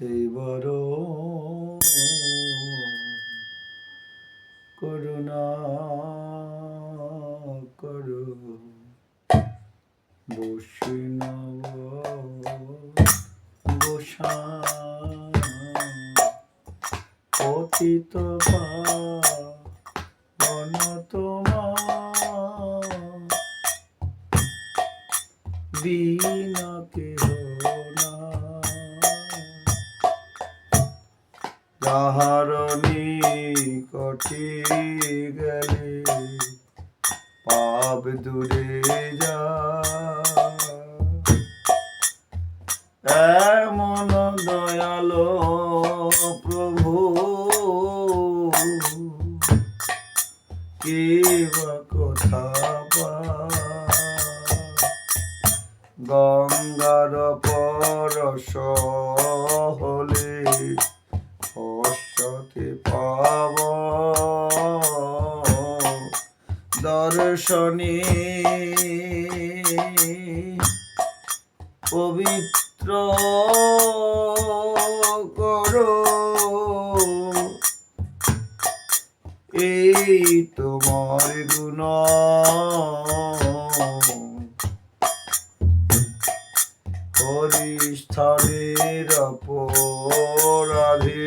এইবার করুণা করু। বৈষ্ণব গোসাই পতিত পাবন তোমার। বিনা কেহ যাহার নিকটে গেলে? পাপ দূরে যা। এমন দয়ালো প্রভু, কে বা কথা পা গঙ্গার পরশ হলে হর্ষতে পাব দর্শনে পবিত্র করো। এই তোমার গুণ। হরিস্থানের অপরাধে।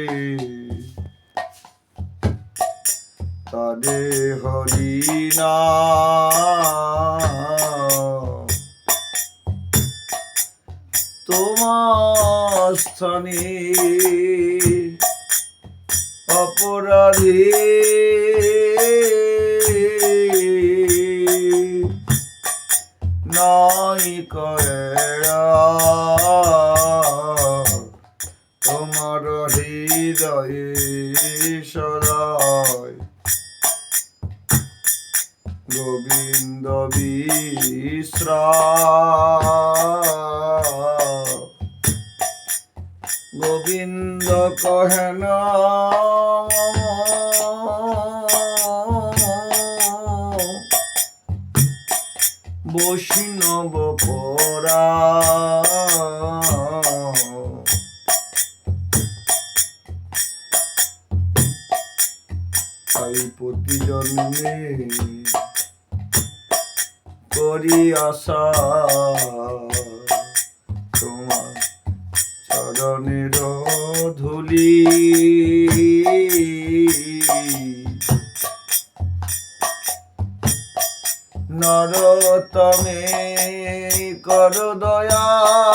তারে হরিনা তোমার স্থানে নাই করা তোমার হৃদয়ে গোবিন্দ বিশ্রা গোবিন্দ কহেন বৈষ্ণব পরা। তাই প্রতি জন্মে করি আশা। তোমার চরণের ধুলি। নরতমে কর দয়া।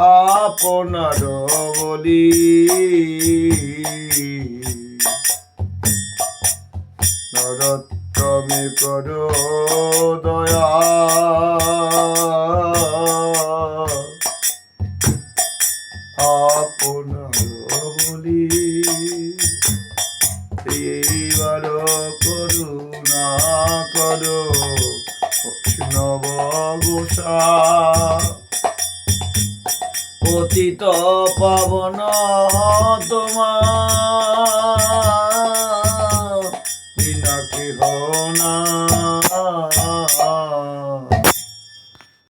আপনার বলি। নরতমে কর দয়া। আপনার বলি। এইবার করুণা করো। নব গোসা পতিত পাবন তোমার। বিনা কেহ না